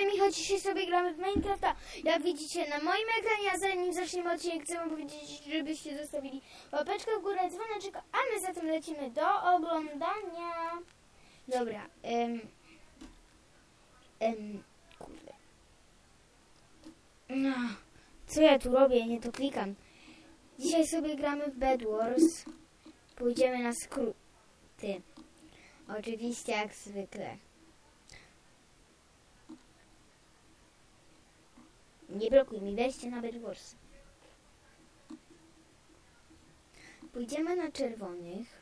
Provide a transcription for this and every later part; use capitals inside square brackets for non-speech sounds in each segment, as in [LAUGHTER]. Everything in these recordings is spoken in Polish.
siemany Michał, dzisiaj sobie gramy w Minecrafta. Jak widzicie na moim ekranie, a zanim zaczniemy odcinek, chcę wam powiedzieć, żebyście zostawili łapeczkę w górę, dzwoneczek, a my zatem lecimy do oglądania. Dobra, em, em, kurde. No, co ja tu robię? Nie to klikam. Dzisiaj sobie gramy w Bed Wars. Pójdziemy na skróty. Oczywiście jak zwykle. Nie blokuj mi, weźcie na Bed Wars. Pójdziemy na czerwonych.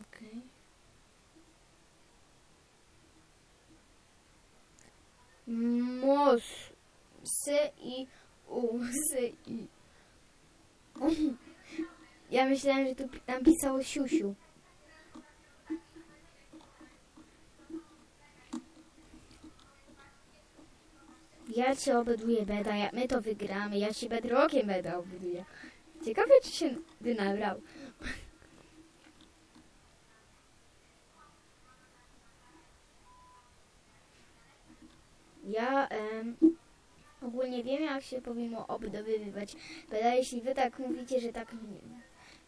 Okej. Mos. S i u. S i. Ja myślałem, że tu pi- tam pisało siusiu. Ja cię obeduję beda, ja, my to wygramy, ja ci bedrokiem beda obeduję. Ciekawe, czy się by nabrał. Ja em, ogólnie wiem, jak się powinno obdobywać beda. Jeśli wy tak mówicie, że tak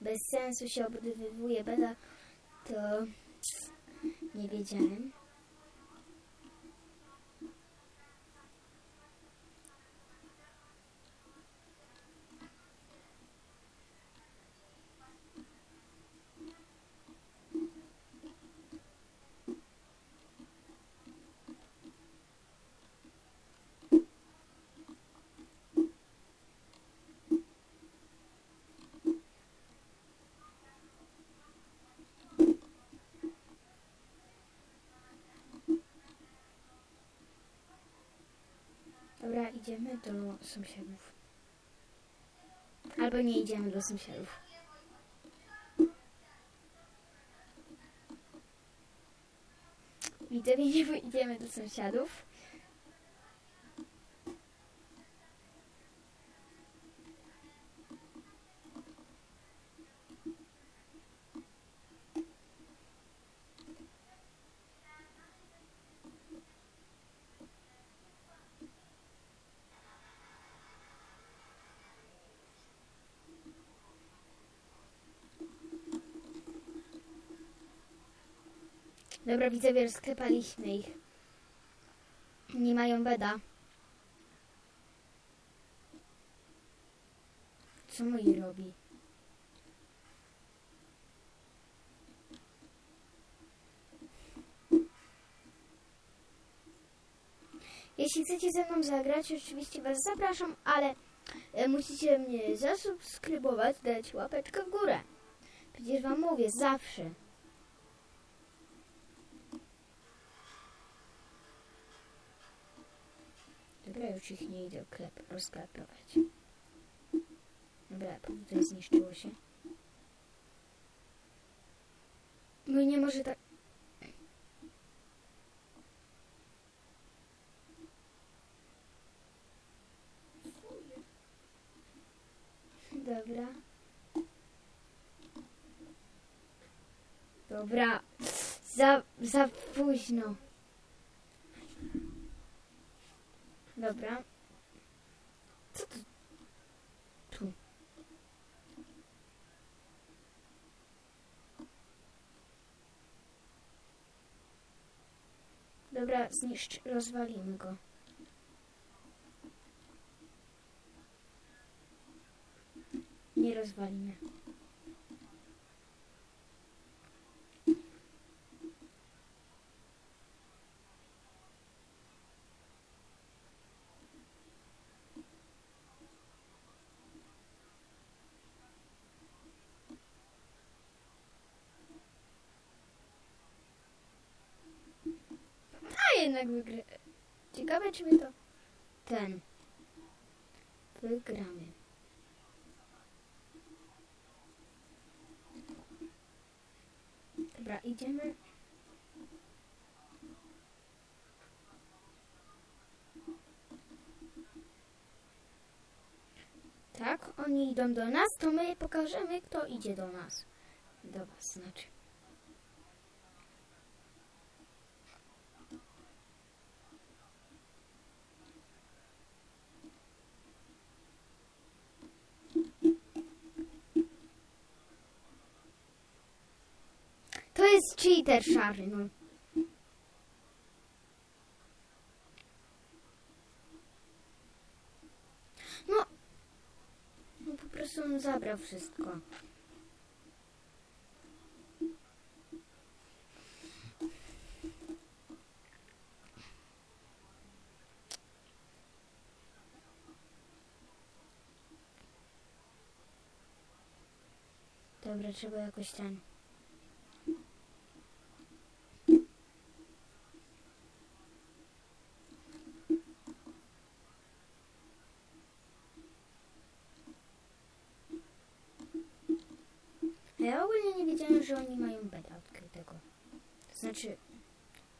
bez sensu się obdywuje beda, to nie wiedziałem. Dobra, idziemy do sąsiadów. Albo nie idziemy do sąsiadów. Widzowie, nie pójdziemy do sąsiadów. Dobra, widzowie, rozklepaliśmy ich. Nie mają beda. Co mój robi? Jeśli chcecie ze mną zagrać, oczywiście Was zapraszam, ale e, musicie mnie zasubskrybować, dać łapeczkę w górę. Przecież Wam mówię, zawsze. Dobra, już ich nie idę klep, rozklepować. Dobra, tutaj zniszczyło się. No nie może tak... Dobra. Dobra. Za, za późno. Dobra. Co to? Tu. Dobra, zniszcz, rozwalimy go. Nie rozwalimy. A jednak wygra... Ciekawe, czy my to... Ten. Wygramy. Dobra, idziemy. Tak, oni idą do nas, to my pokażemy, kto idzie do nas. Do was, znaczy. To jest cheater szary, no. No. No po prostu on zabrał wszystko. Dobra, trzeba jakoś ten. A ja ogólnie nie wiedziałem, że oni mają beta odkrytego. To znaczy,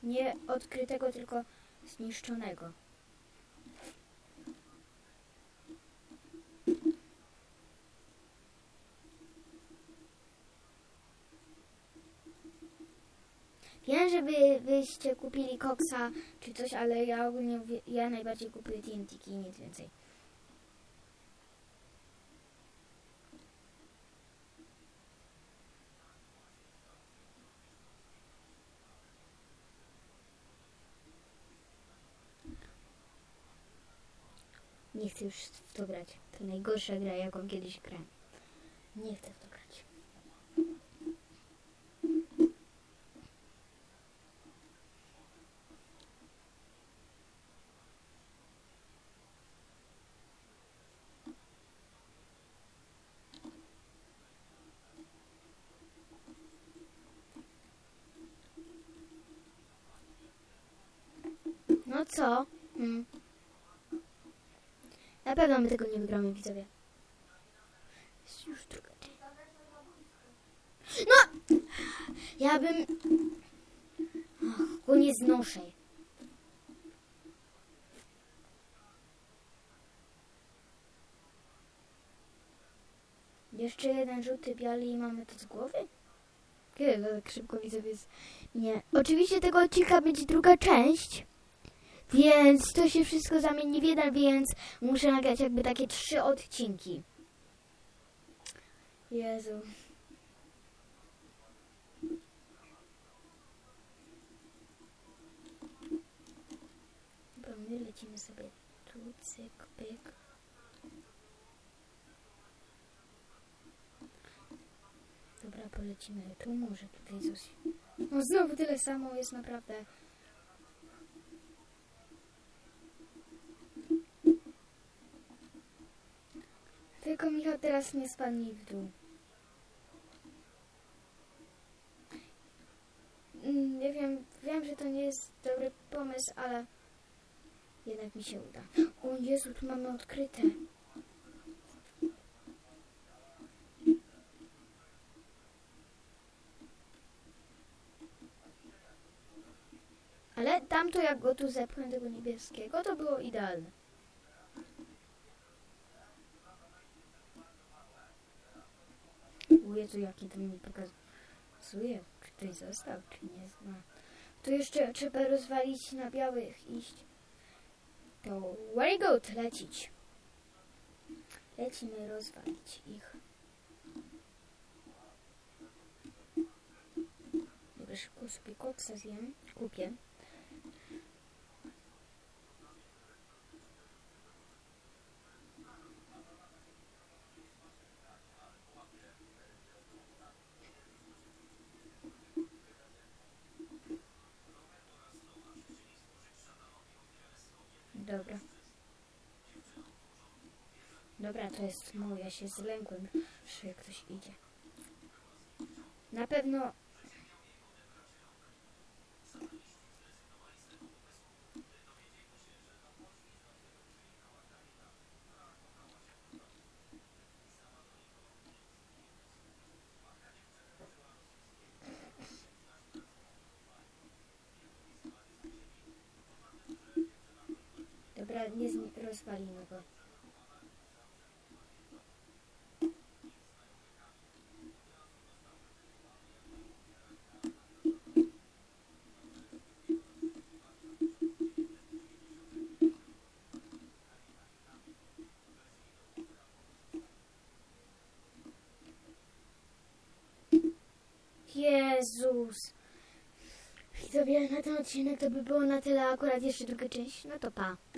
nie odkrytego, tylko zniszczonego. Wiem, żeby byście kupili koksa czy coś, ale ja ogólnie ja najbardziej kupuję TNT i nic więcej. Nie chcę już w to grać. To najgorsza gra, jaką kiedyś grałem. Nie chcę w to grać. No co? Hmm. Na pewno my tego nie wygramy, widzowie. Jest już druga. No! Ja bym... Ach, go nie znoszę. Jeszcze jeden żółty, biały i mamy to z głowy? Kiedy to tak szybko widzowie z... Nie. Oczywiście tego odcinka będzie druga część. Więc to się wszystko zamieni w jeden, więc muszę nagrać jakby takie trzy odcinki. Jezu. Dobra, my lecimy sobie tu, cyk, pyk. Dobra, polecimy tu, może tutaj coś. No znowu tyle samo jest naprawdę. Tylko Michał teraz nie spadnij w dół. Mm, Nie wiem, wiem, że to nie jest dobry pomysł, ale jednak mi się uda. [GASPS] O Jezu, tu mamy odkryte. Ale tamto jak go tu zepchnę tego niebieskiego, to było idealne. O Jezu, jaki to mi pokazuje, czy ktoś został, czy nie zna. Tu jeszcze trzeba rozwalić na białych iść. To very good, lecić. Lecimy rozwalić ich. Dobra, szybko sobie koksa zjem, kupię. Dobra. Dobra, to jest mój. Ja się zlękłem, że ktoś idzie. Na pewno. Dobra, nie rozwalimy go. Jezu. Jezus. I tobie na ten odcinek to by było na tyle, akurat jeszcze druga część. No to pa.